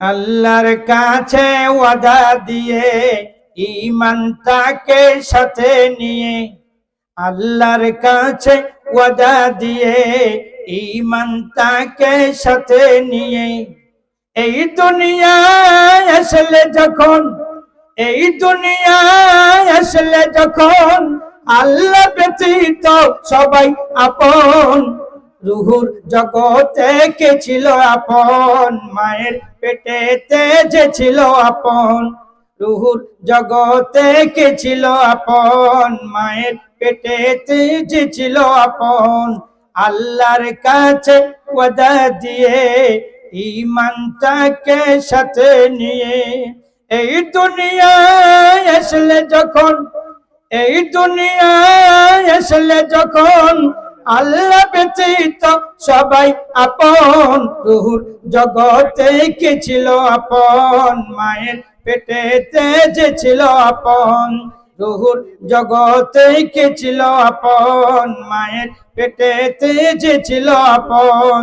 আল্লাহর কাছে ওয়াদা দিয়ে ইমানটাকে সাথে নিয়ে, আল্লাহর কাছে ওয়াদা দিয়ে ইমানটাকে সাথে নিয়ে। এই দুনিয়ায় আসলে যখন, এই দুনিয়ায় আসলে যখন আল্লাহ ব্যতীত সবাই আপন রুহুর জগতে কে ছিল আপন? মায়ের পেটেতে যে ছিল আপন? রুহুর জগতে কে ছিল আপন? মায়ের পেটেতে যে ছিল আপন? আল্লাহর কাছে ওয়াদা দিয়ে ইমানটাকে সাথে নিয়ে? এই দুনিয়ায় আসলে যখন, এই দুনিয়ায় আসলে যখন আল্লাহ ব্যতীত সবাই আপন। রুহুর জগতে কে ছিল আপন? মায়ের পেটেতে যে ছিল আপন। রুহুর জগতে কে ছিল আপন? মায়ের পেটেতে যে ছিল আপন।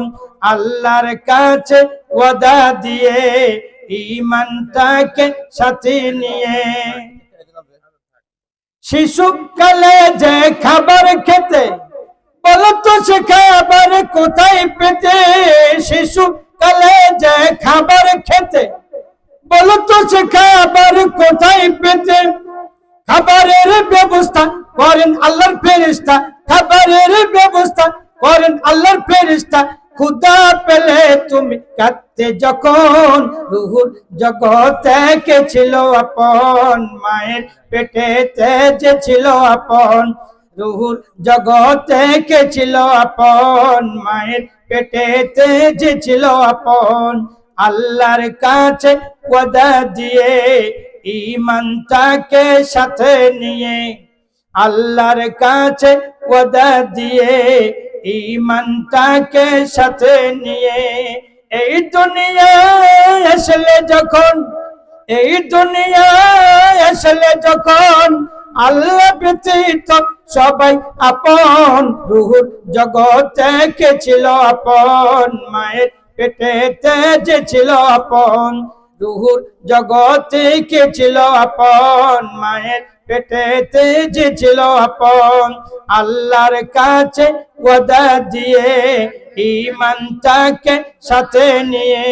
আল্লাহর কাছে ওয়াদা দিয়ে ইমানটাকে সাথে নিয়ে। শিশুকালে যে খাবার সে খাবার কোথায় পেতে? শিশুকালে যে খাবার খেতে। বলো তো সে খাবার কোথায় পেতে? খাবারের ব্যবস্থা করেন আল্লাহর ফেরিস্তা খাবারের ব্যবস্থা করেন আল্লাহর ফেরিস্তা খুদা পেলে তুমি কাঁদতে যখন রুহুর জগতে কে ছিল আপন, মায়ের পেটেতে যে ছিল আপন। রুহুর জগতে কে ছিল আপন? মায়ের পেটেতে যে ছিল আপন। আল্লাহর কাছে ওয়াদা দিয়ে ইমানটাকে সাথে নিয়ে। আল্লাহর কাছে ওয়াদা দিয়ে ইমানটাকে সাথে নিয়ে। এই দুনিয়ায় আসলে যখন, এই দুনিয়ায় আসলে যখন আল্লাহ ব্যতীত সবাই আপন। রুহুর জগতে কে ছিল আপন? মায়ের পেটেতে যে ছিল আপন। রুহুর জগতে কে ছিল আপন? মায়ের পেটেতে যে ছিল আপন। আল্লাহর কাছে ওয়াদা দিয়ে ইমানটাকে সাথে নিয়ে